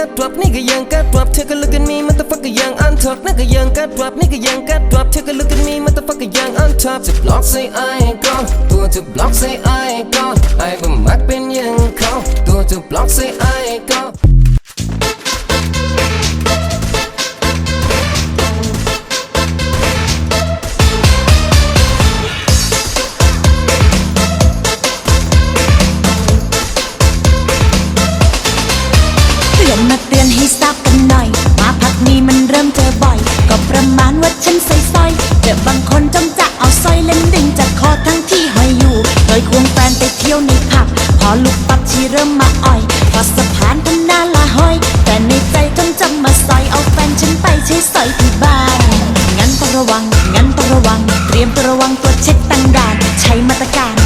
กัด drop นี่ก็ยังกัด drop เธอก็ look at me motherfucker ยัง on top นั่นก็ยังกัด drop นี่ก็ยังกัด drop เธอก็ look at me motherfucker ยัง on top จะบล็อก say I ain't gone ตัวจะบล็อก say I ain't gone ไอ้บ่มักเป็นอยังเขาตัวจะบล็อก say I ain't gone เตือน ดี๋ยวมาเตือนให้ทราบกันหน่อย มาพักนี้มันเริ่มเจอบ่อย ก็ประมาณว่าฉันใส่สร้อยเจอบางคนจ้องจะเอาสร้อยเล่นดึงจากคอทั้งที่หอยอยู่ เคยควงแฟนไปเที่ยวในผับ พอลุกปับชีเริ่มมาอ่อยพอสะพานทันหน้าละหอย แต่ในใจจ้องจะมาสอยเอาแฟนฉันไปใช้สอยที่บ้านงั้นต้องระวังงั้นต้องระวัง เตรียมตัวระวังตัวเช็ดตั้งด่านใช้มาตรการ